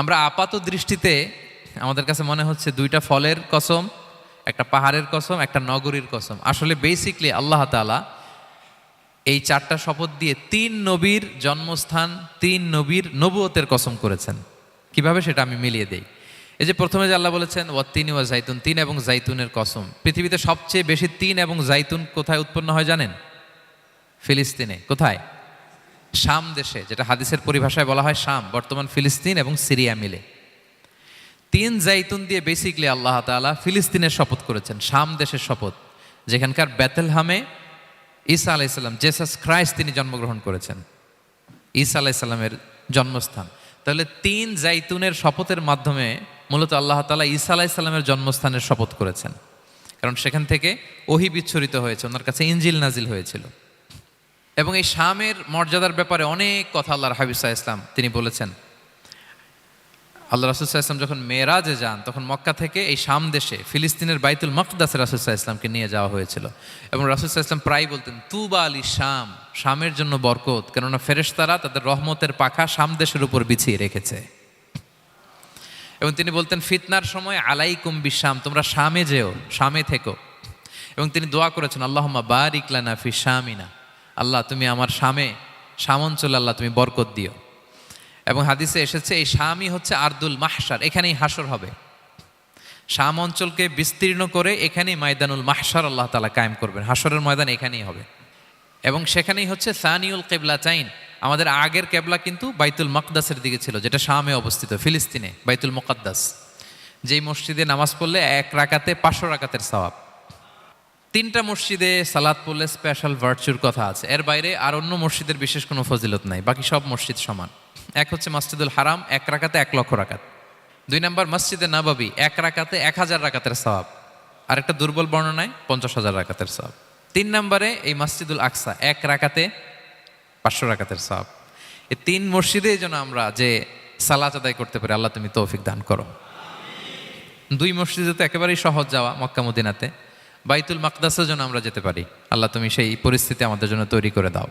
আমরা আপাত দৃষ্টিতে আমাদের কাছে মনে হচ্ছে দুইটা ফলের কসম, একটা পাহাড়ের কসম, একটা নগরীর কসম। আসলে বেসিকলি আল্লাহ তাআলা এই চারটা শপথ দিয়ে তিন নবীর জন্মস্থান, তিন নবীর নবুয়তের কসম করেছেন। কীভাবে সেটা আমি মিলিয়ে দেই? এই যে প্রথমে যে আল্লাহ বলেছেন তিন ওয়া জাইতুন তিন এবং জাইতুনের কসম। পৃথিবীতে সবচেয়ে বেশি তিন এবং জাইতুন কোথায় উৎপন্ন হয় জানেন? ফিলিস্তিনে। কোথায়? শাম দেশে, যেটা হাদিসের পরিভাষায় বলা হয় শাম, বর্তমান ফিলিস্তিন এবং সিরিয়া মিলে। তিন জাইতুন দিয়ে বেসিকলি আল্লাহ তাআলা ফিলিস্তিনের শপথ করেছেন, শাম দেশের শপথ, যেখানকার বেতেলহামে ঈসা আলাইসাল্লাম জেসাস ক্রাইস্ট তিনি জন্মগ্রহণ করেছেন, ঈসা আলাইসাল্লামের জন্মস্থান। তাহলে তিন জাইতুনের শপথের মাধ্যমে মূলত আল্লাহ তাআলা ঈসা আলাইসাল্লামের জন্মস্থানের শপথ করেছেন। কারণ সেখান থেকে ওহি বিচ্ছুরিত হয়েছে, ওনার কাছে ইঞ্জিল নাজিল হয়েছিল। এবং এই শামের মর্যাদার ব্যাপারে অনেক কথা আল্লাহর হাবিসা ইসলাম তিনি বলেছেন। আল্লাহ রাসুসাহ ইসলাম যখন মেয়েরাজে যান, তখন মক্কা থেকে এই শাম দেশে, ফিলিস্তিনের বাইতুল মকদাসে রাসুসাহ ইসলামকে নিয়ে যাওয়া হয়েছিল। এবং রাসুসাহ ইসলাম প্রায় বলতেন, তুবা আলী শাম, শামের জন্য বরকত। কেননা ফেরেশতারা তাদের রহমতের পাখা শাম দেশের উপর বিছিয়ে রেখেছে। এবং তিনি বলতেন, ফিতনার সময় আলাইকুম বিশাম, তোমরা শামে যেও, শামে থেকো। এবং তিনি দোয়া করেছেন, আল্লাহম্মা বারিক লানা ফি শামিনা। আল্লাহ, তুমি আমার শামে শাম আল্লাহ, তুমি বরকত দিও। এবং হাদিসে এসেছে, এই শামই হচ্ছে আর্দুল মাহসার এখানেই হাসর হবে। শাম অঞ্চলকে বিস্তীর্ণ করে এখানেই ময়দানুল মাহসার আল্লাহ তালা কায়েম করবেন। হাসরের ময়দান এখানেই হবে। এবং সেখানেই হচ্ছে সানিউল কেবলা চাইন। আমাদের আগের কেবলা কিন্তু বাইতুল মকদাসের দিকে ছিল, যেটা শামে অবস্থিত, ফিলিস্তিনে, বাইতুল মুকদ্দাস। যেই মসজিদে নামাজ পড়লে এক রাকাতে পাঁচশো রাকাতের সওয়াব। তিনটা মসজিদে সালাদ পড়লে স্পেশাল ভার্চুর কথা আছে। এর বাইরে আর অন্য মসজিদের বিশেষ কোনো ফজিলত নাই। বাকি সব মসজিদ সমান। এক হচ্ছে মসজিদুল হারাম, এক রাকাতে এক লক্ষ রাকাত। দুই নম্বর মসজিদে নাবাবি, এক রাকাতে এক হাজার রাকাতের সওয়াব। আর একটা দুর্বল বর্ণনায় পঞ্চাশ হাজার রাকাতের সওয়াব। তিন নম্বরে এই মসজিদুল আকসা, এক রাকাতে পাঁচশো রাকাতের সওয়াব। এই তিন মসজিদে যেন আমরা যে সালাত আদায় করতে পারি, আল্লাহ তুমি তৌফিক দান করো। দুই মসজিদে তো একেবারেই সহজ যাওয়া, মক্কা মদিনাতে। বাইতুল মাকদাসের জন্য আমরা যেতে পারি। আল্লাহ তুমি সেই পরিস্থিতি আমাদের জন্য তৈরি করে দাও।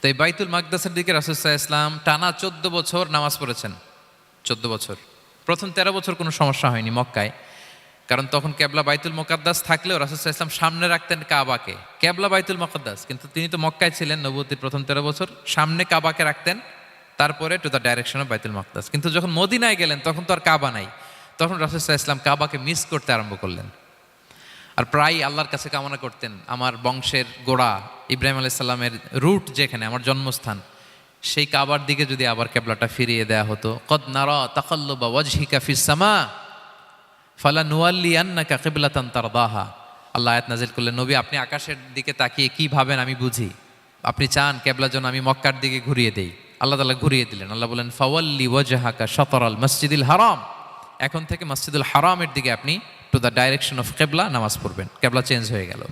তো এই বাইতুল মাকদাসের দিকে রাসুসাহ ইসলাম টানা চোদ্দ বছর নামাজ পড়েছেন। চোদ্দ বছর। প্রথম তেরো বছর কোনো সমস্যা হয়নি মক্কায়। কারণ তখন কেবলা বাইতুল মোকাদ্দাস থাকলেও রাসুসাহ ইসলাম সামনে রাখতেন কাবাকে। কেবলা বাইতুল মোকাদ্দাস। কিন্তু তিনি তো মক্কায় ছিলেন নবতির প্রথম তেরো বছর। সামনে কাবাকে রাখতেন। তারপরে টু দ্য ডাইরেকশন অফ বাইতুল মকদাস কিন্তু যখন মদিনায় গেলেন তখন তো আর কাবা নাই। তখন রাসুসাহ ইসলাম কাবাকে মিস করতে আরম্ভ করলেন। আর প্রায় আল্লাহর কাছে কামনা করতেন, আমার বংশের গোড়া ইব্রাহিম আলাইসাল্লামের রুট যেখানে, আমার জন্মস্থান, সেই কাবার দিকে যদি আবার কেবলাটা ফিরিয়ে দেয়া হতো, কদ নার নারা তাকাল্লুবা ওয়াজহিকা ফিসামা ফালা নুয়াল্লি আন্নাকা কিবলাতান তারদাহা। আল্লাহ আয়াত নাজিল করলেন, নবী, আপনি আকাশের দিকে তাকিয়ে কি ভাবেন আমি বুঝি। আপনি চান কেবলার জন্য আমি মক্কার দিকে ঘুরিয়ে দেই। আল্লাহ তালা ঘুরিয়ে দিলেন। আল্লাহ বলেন, ফাওয়াল্লি ওয়াজহাকা শাতরাল মসজিদুল হারাম। এখন থেকে মসজিদুল হারামের দিকে আপনি টু দ্য ডাইরেকশন অফ কেবলা নামাজ পড়বেন। কেবলা চেঞ্জ হয়ে গেল।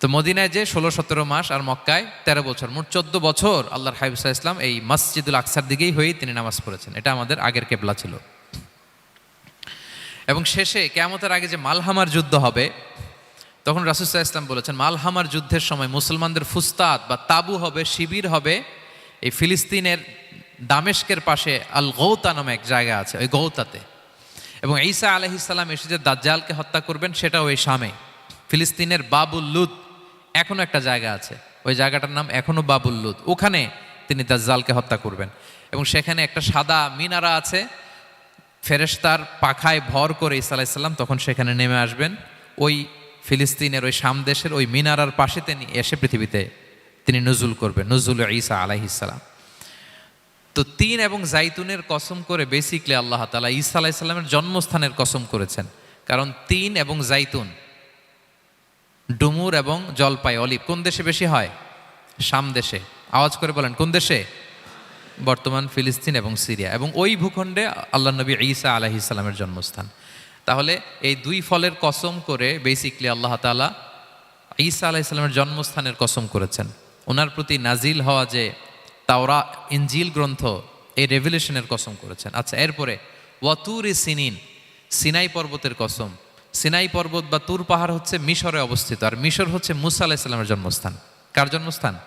তো মদিনায় যে ষোলো, সতেরো মাস আর মক্কায় তেরো বছর, মোট চোদ্দ বছর আল্লাহর হাবিবসা ইসলাম এই মসজিদুল আকসার দিকেই হয়েই তিনি নামাজ পড়েছেন। এটা আমাদের আগের কেবলা ছিল। এবং শেষে কেয়ামতের আগে যে মালহামার যুদ্ধ হবে, তখন রাসুসাহ ইসলাম বলেছেন, মালহামার যুদ্ধের সময় মুসলমানদের ফুস্তাদ বা তাবু হবে, শিবির হবে এই ফিলিস্তিনের দামেস্কের পাশে আল গৌতা নামে এক জায়গা আছে, ওই গৌতাতে। এবং ঈসা আলহিসাল্লাম এসে যে দাজ্জালকে হত্যা করবেন সেটা ওই শামে। ফিলিস্তিনের বাবুল লুদ এখনও একটা জায়গা আছে। ওই জায়গাটার নাম এখনও বাবুল লুদ ওখানে তিনি দাজ্জালকে হত্যা করবেন। এবং সেখানে একটা সাদা মিনারা আছে। ফেরেশতার পাখায় ভর করে ঈসা আলাইসাল্লাম তখন সেখানে নেমে আসবেন। ওই ফিলিস্তিনের, ওই শাম দেশের ওই মিনারার পাশে তিনি এসে পৃথিবীতে তিনি নজুল করবেন, নজুল ঈসা আলাইহিসাল্লাম তো তিন এবং জাইতুনের কসম করে বেসিকলি আল্লাহ তালা ঈসা আলাইসাল্লামের জন্মস্থানের কসম করেছেন। কারণ তিন এবং জাইতুন, ডুমুর এবং জলপাই, অলিভ, কোন দেশে বেশি হয়? শাম দেশে। আওয়াজ করে বলেন, কোন দেশে? বর্তমান ফিলিস্তিন এবং সিরিয়া। এবং ওই ভূখণ্ডে আল্লাহ নবী ঈসা আলাহি ইসলামের জন্মস্থান। তাহলে এই দুই ফলের কসম করে বেসিকলি আল্লাহ তালা ঈসা আলাহ ইসলামের জন্মস্থানের কসম করেছেন। ওনার প্রতি নাজিল হওয়া যে তাওরা ইঞ্জিল গ্রন্থ এই রেভলিউশনের কসম করেছেন। আচ্ছা এরপরে, ওয়াতুর সিনিন, সিনাই পর্বতের কসম। সিনাই পর্বত বা তুর পাহাড় হচ্ছে মিশরে অবস্থিত, আর মিশর হচ্ছে মুসা আলাহ ইসলামের জন্মস্থান। কার জন্মস্থান?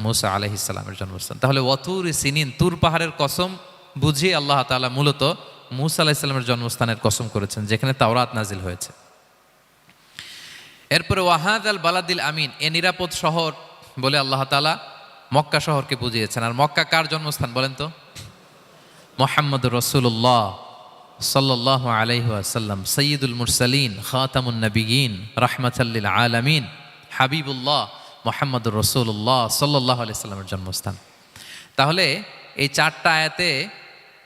মুসা আলহ ইসলামের জন্মস্থান। তাহলে ওয়াতুর সিনিন, তুর পাহাড়ের কসম বুঝিয়ে আল্লাহ তাআলা মূলত মুসা আলাহ ইসলামের জন্মস্থানের কসম করেছেন, যেখানে তাওরাত নাজিল হয়েছে। এরপরে, ওয়াহাদ আল বালাদিল আমিন, এ নিরাপদ শহর বলে আল্লাহ তাআলা মক্কা শহরকে বুঝিয়েছেন। আর মক্কা কার জন্মস্থান বলেন তো? মোহাম্মদ রসুল্লাহ সাল্লাহ আলাইসাল্লাম সঈদুল মুরসালিন, খাতামুন নবীন রাহমাতাল্লিল আলামিন, হাবিবুল্লাহ মোহাম্মদ রসুল্লাহ সাল্লাহ আলাইসাল্লামের জন্মস্থান। তাহলে এই চারটা আয়াতে,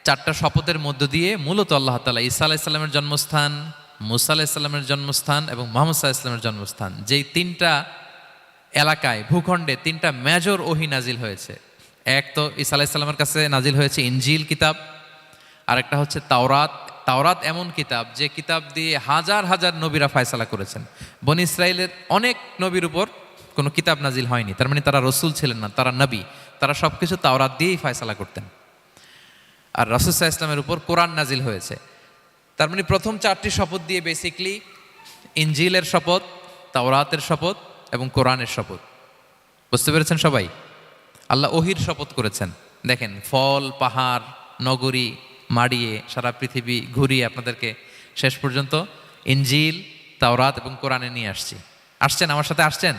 চারটা শপথের মধ্য দিয়ে মূলত আল্লাহ তালা ঈসা আলাইসাল্লামের জন্মস্থান, মুসা আলাইসাল্লামের জন্মস্থান এবং মোহাম্মদ সাল্লাহ ইসলামের জন্মস্থান, যেই তিনটা এলাকায়, ভূখণ্ডে তিনটা মেজর ওহি নাজিল হয়েছে। এক তো ঈসা আলাইসাল্লামের কাছে নাজিল হয়েছে ইনজিল কিতাব, আরেকটা হচ্ছে তাওরাত। তাওরাত এমন কিতাব যে কিতাব দিয়ে হাজার হাজার নবীরা ফায়সালা করেছেন। বন ইসরায়েলের অনেক নবীর উপর কোনো কিতাব নাজিল হয়নি। তার মানে তারা রসুল ছিলেন না, তারা নবী। তারা সব কিছু তাওরাত দিয়েই ফায়সালা করতেন। আর রসুল্লাহ ইসলামের উপর কোরআন নাজিল হয়েছে। তার মানে প্রথম চারটি শপথ দিয়ে বেসিকলি ইঞ্জিলের শপথ, তাওরাতের শপথ এবং কোরআনের শপথ। বুঝতে পেরেছেন সবাই? আল্লাহ ওহির শপথ করেছেন। দেখেন, ফল, পাহাড়, নগরী মাড়িয়ে সারা পৃথিবী ঘুরিয়ে আপনাদেরকে শেষ পর্যন্ত ইঞ্জিল তাওরাত এবং কোরআনে নিয়ে আসছি। আসছেন? আমার সাথে আসছেন?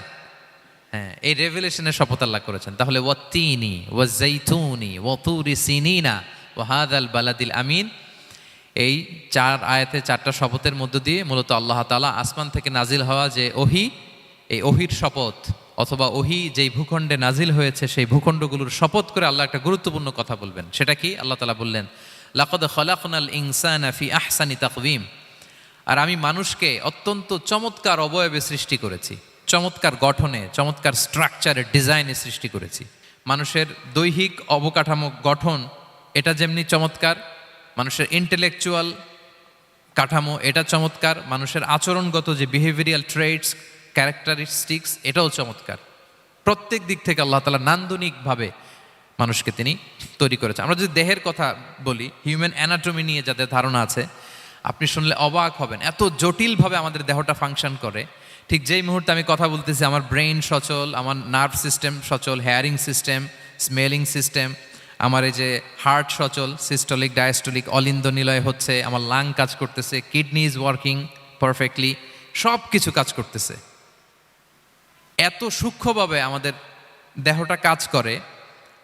হ্যাঁ এই রেভেলেশনের শপথ আল্লাহ করেছেন। তাহলে ও তিনই ও ওয়াত্তিনি ওয়াজাইতুনি ওয়াতুরি সিনিনা ওয়াহাদ আল বালাদিল আমিন। এই চার আয়াতে চারটা শপথের মধ্য দিয়ে মূলত আল্লাহ তালা আসমান থেকে নাজিল হওয়া যে ওহি এই অহির শপথ অথবা ওহি যেই ভূখণ্ডে নাজিল হয়েছে, সেই ভূখণ্ডগুলোর শপথ করে আল্লাহ একটা গুরুত্বপূর্ণ কথা বলবেন। সেটা কি? আল্লাহ তালা বললেন, লাকদ খলাকুনাল ইনসান ফি আহসানি তাকবিম আর আমি মানুষকে অত্যন্ত চমৎকার অবয়বে সৃষ্টি করেছি, চমৎকার গঠনে, চমৎকার স্ট্রাকচারে ডিজাইনে সৃষ্টি করেছি। মানুষের দৈহিক অবকাঠামো গঠন এটা যেমনি চমৎকার, মানুষের ইন্টেলেকচুয়াল কাঠামো এটা চমৎকার, মানুষের আচরণগত যে বিহেভিয়ারিয়াল ট্রেডস ক্যারেক্টারিস্টিক্স এটাও চমৎকার। প্রত্যেক দিক থেকে আল্লাহ তালা নান্দনিকভাবে মানুষকে তিনি তৈরি করেছেন। আমরা যদি দেহের কথা বলি হিউম্যান অ্যানাটমি নিয়ে যাদের ধারণা আছে, আপনি শুনলে অবাক হবেন, এত জটিলভাবে আমাদের দেহটা ফাংশন করে। ঠিক যেই মুহূর্তে আমি কথা বলতেছি, আমার ব্রেইন সচল, আমার নার্ভ সিস্টেম সচল হেয়ারিং সিস্টেম স্মেলিং সিস্টেম আমার এই যে হার্ট সচল সিস্টলিক ডায়াস্টলিক অলিন্দ নিলয় হচ্ছে, আমার লাং কাজ করতেছে কিডনি ইজ ওয়ার্কিং পারফেক্টলি সব কিছু কাজ করতেছে। এত সূক্ষ্মভাবে আমাদের দেহটা কাজ করে,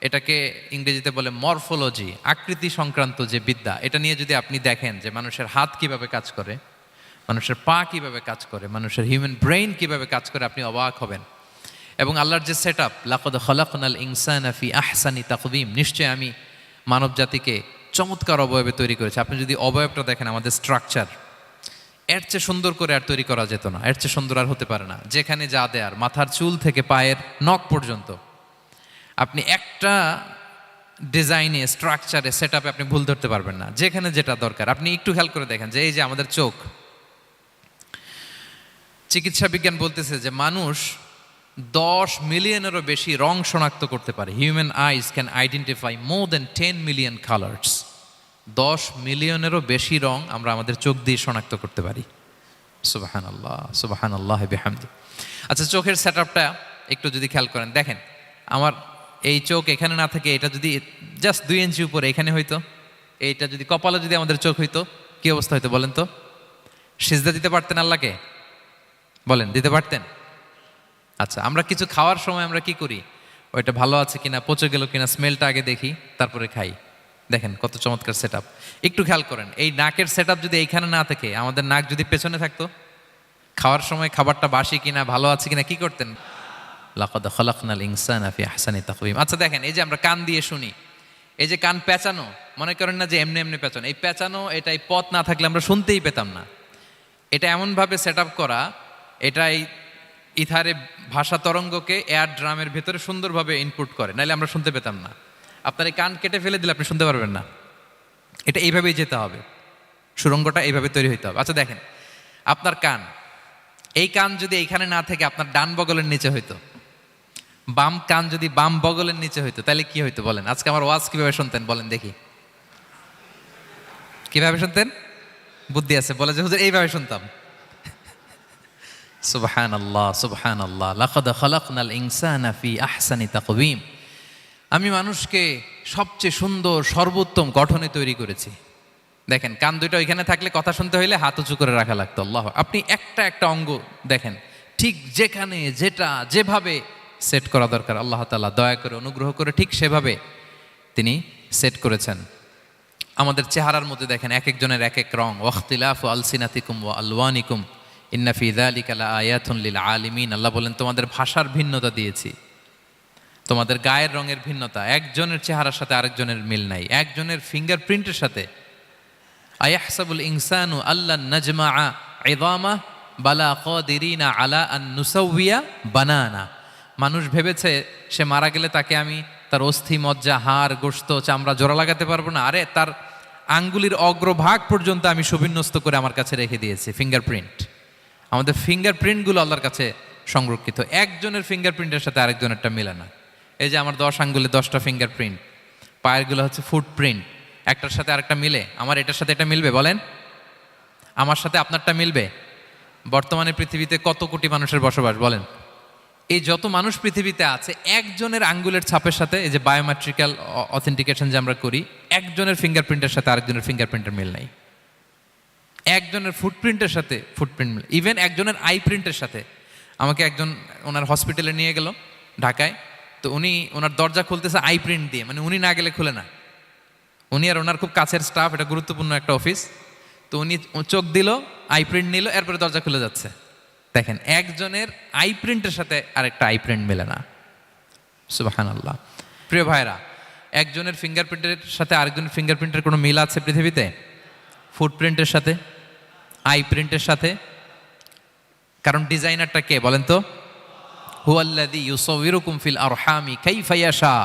এটাকে ইংরেজিতে বলে মরফোলজি, আকৃতি সংক্রান্ত যে বিদ্যা, এটা নিয়ে যদি আপনি দেখেন যে মানুষের হাত কীভাবে কাজ করে, মানুষের পা কীভাবে কাজ করে, মানুষের হিউম্যান ব্রেইন কীভাবে কাজ করে, আপনি অবাক হবেন। এবং আল্লাহর যে সেট আপ লাকদ খলাকনাল ইনসান আফি আহসানি তাকবিম নিশ্চয় আমি মানব জাতিকে চমৎকার অবয়বে তৈরি করেছি। আপনি যদি অবয়বটা দেখেন, আমাদের স্ট্রাকচার এর চেয়ে সুন্দর করে আর তৈরি করা যেত না। এর চেয়ে সুন্দর আর হতে পারে না। যেখানে যা দেয়ার, মাথার চুল থেকে পায়ের নখ পর্যন্ত। আপনি একটা ডিজাইনে স্ট্রাকচারে সেট আপনি ভুল ধরতে পারবেন না। যেখানে যেটা দরকার। আপনি একটু খেয়াল করে দেখেন যে এই যে আমাদের চোখ। চিকিৎসা বিজ্ঞান বলতেছে যে মানুষ দশ মিলিয়নেরও বেশি রং শনাক্ত করতে পারে। Human eyes can identify more than ten million colours দশ মিলিয়নেরও বেশি রং আমরা আমাদের চোখ দিয়ে শনাক্ত করতে পারি। সুবাহান আল্লাহ সুবাহান আল্লাহ বেহামদি। আচ্ছা চোখের সেট আপটা একটু যদি খেয়াল করেন। দেখেন, আমার এই চোখ এখানে না থাকে, এটা যদি জাস্ট দুই ইঞ্চি উপরে, এখানে হইতো, এইটা যদি কপালে যদি আমাদের চোখ হইতো, কি অবস্থা হইতো বলেন তো? সিজদা দিতে পারতেন আল্লাহকে? বলেন, দিতে পারতেন? আচ্ছা আমরা কিছু খাওয়ার সময় আমরা কি করি? ওইটা ভালো আছে কিনা, পচে গেল কিনা স্মেলটা আগে দেখি, তারপরে খাই। দেখেন কত চমৎকার সেট একটু খেয়াল করেন, এই নাকের সেট যদি এইখানে না থাকে, আমাদের নাক যদি পেছনে থাকতো, খাওয়ার সময় খাবারটা বাসি কিনা, ভালো আছে কিনা, কি করতেন? লাকদ ইনসান আফি আহসানি তাকবিম আচ্ছা দেখেন, এই যে আমরা কান দিয়ে শুনি, এই যে কান পেঁচানো, মনে করেন না যে এমনি এমনি পেঁচানো, এই পেঁচানো, এটাই পথ না থাকলে আমরা শুনতেই পেতাম না। এটা এমনভাবে সেট আপ করা, এটাই ইথারে ভাষা তরঙ্গকে এয়ার ড্রামের ভেতরে সুন্দরভাবে ইনপুট করে নাহলে আমরা শুনতে পেতাম না। আপনার এই কান কেটে ফেলে দিলে আপনি শুনতে পারবেন না। এটা এইভাবেই যেতে হবে। সুরঙ্গটা এইভাবে তৈরি হইতে হবে। আচ্ছা দেখেন, আপনার কান। এই কান যদি এইখানে না থেকে, আপনার ডান বগলের নিচে হইতো। বাম কান যদি বাম বগলের নিচে হইতো, তাহলে কি হইতো বলেন? আজকে আমার ওয়াজ কীভাবে শুনতেন বলেন দেখি। কীভাবে শুনতেন? বুদ্ধি আছে, বলে যে, হুজুর, এইভাবে শুনতাম। সুবহান আল্লাহ সুবহান আল্লাহ লাকাদ খালাকনাল ইনসানা ফি আহসানি তাকবীম আমি মানুষকে সবচেয়ে সুন্দর, সর্বোত্তম গঠনে তৈরি করেছি। দেখেন, কান দুইটা ওইখানে থাকলে কথা শুনতে হইলে হাত উঁচু করে রাখা লাগতো, আল্লাহ আপনি একটা একটা অঙ্গ দেখেন, ঠিক যেখানে, যেটা, যেভাবে সেট করা দরকার, আল্লাহ তালা দয়া করে, অনুগ্রহ করে ঠিক সেভাবে তিনি সেট করেছেন। আমাদের চেহারার মধ্যে দেখেন এক একজনের এক এক রং, ওয়াখতিলাফ আলসিনাতিকুম ও আলওয়ানিকুম ইন্নাফি যালিকা লা আয়াতুন লিল আলিমিন। আল্লাহ বলেন, তোমাদের ভাষার ভিন্নতা দিয়েছি। তোমাদের গায়ের রঙের ভিন্নতা, একজনের চেহারার সাথে আরেকজনের মিল নাই, একজনের ফিঙ্গারপ্রিন্টের সাথে। আয়াহসাবুল ইনসানু আল্লাহ নজমা ইদামা বালা কদিরিনা আলা আন নুসাউইয়া বানানা। মানুষ ভেবেছে, সে মারা গেলে তাকে আমি তার অস্থি, মজ্জা, হাড় গোস্ত চামড়া জোড়া লাগাতে পারব না। আরে, তার আঙ্গুলির অগ্রভাগ পর্যন্ত আমি সুবিন্যস্ত করে আমার কাছে রেখে দিয়েছি ফিঙ্গারপ্রিন্ট আমাদের ফিঙ্গারপ্রিন্টগুলো আল্লাহর কাছে সংরক্ষিত। একজনের ফিঙ্গারপ্রিন্টের সাথে আরেকজনেরটা মেলে না। এই যে আমার দশ আঙ্গুলে দশটা ফিঙ্গারপ্রিন্ট পায়েরগুলো হচ্ছে ফুটপ্রিন্ট একটার সাথে আরেকটা মিলে, আমার এটার সাথে এটা মিলবে, বলেন? আমার সাথে আপনারটা মিলবে? বর্তমানে পৃথিবীতে কত কোটি মানুষের বসবাস, বলেন? এই যত মানুষ পৃথিবীতে আছে, একজনের আঙ্গুলের ছাপের সাথে, এই যে বায়োমেট্রিক্যাল অথেন্টিকেশন যে আমরা করি, একজনের ফিঙ্গারপ্রিন্টের সাথে আরেকজনের ফিঙ্গারপ্রিন্টের মিল নাই। একজনের ফুটপ্রিন্টের সাথে ফুটপ্রিন্ট মিল ইভেন একজনের আই প্রিন্টের সাথে। আমাকে একজন ওনার হসপিটালে নিয়ে গেল, ঢাকায়। তো উনি, ওনার দরজা খুলতেছে আই প্রিন্ট দিয়ে মানে উনি না গেলে খুলে না। উনি আর ওনার খুব কাছের স্টাফ এটা গুরুত্বপূর্ণ একটা অফিস তো উনি চোখ দিল, আই প্রিন্ট নিল, এরপরে দরজা খুলে যাচ্ছে। দেখেন, একজনের আই প্রিন্টের সাথে আরেকটা আই প্রিন্ট মেলে না। সুবাহান আল্লাহ প্রিয় ভাইরা একজনের ফিঙ্গারপ্রিন্টের সাথে আরেকজনের ফিঙ্গারপ্রিন্টের কোনো মিল আছে পৃথিবীতে? ফুটপ্রিন্টের সাথে? আই প্রিন্টের সাথে? কারণ ডিজাইনারটা কে, বলেন তো? হুয়াল্লাদি ইউসবিরুকুম ফিল আরহামি কাইফা ইয়াশা।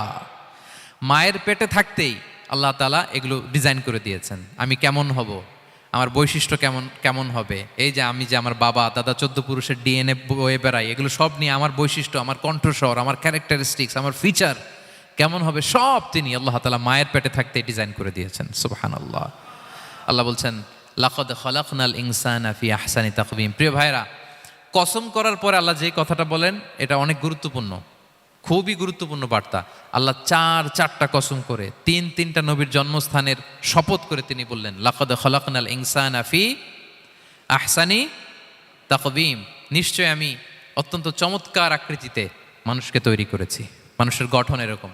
মায়ের পেটে থাকতেই আল্লাহ তালা এগুলো ডিজাইন করে দিয়েছেন। আমি কেমন হব? আমার বৈশিষ্ট্য কেমন কেমন হবে? এই যে আমি যে আমার বাবা, দাদা, চোদ্দ পুরুষের ডিএনএ বয়ে বেড়াই এগুলো সব নিয়ে আমার বৈশিষ্ট্য, আমার কণ্ঠস্বর, আমার ক্যারেক্টারিস্টিক্স আমার ফিচার কেমন হবে? সব তিনি আল্লাহ তালা মায়ের পেটে থাকতে ডিজাইন করে দিয়েছেন। সুবহানাল্লাহ। আল্লাহ আল্লাহ বলছেন, লাকদ খলাকনাল ইনসানা আফি আহসানি তাকবীম প্রিয় ভাইরা কসম করার পরে আল্লাহ যে কথাটা বলেন, এটা অনেক গুরুত্বপূর্ণ। খুবই গুরুত্বপূর্ণ বার্তা। আল্লাহ চার, চারটা কসম করে, তিন, তিনটা নবীর জন্মস্থানের শপথ করে তিনি বললেন, লাকদ খলাকনাল ইনসানা আফি আহসানি তাকবিম নিশ্চয় আমি অত্যন্ত চমৎকার আকৃতিতে মানুষকে তৈরি করেছি। মানুষের গঠন এরকম।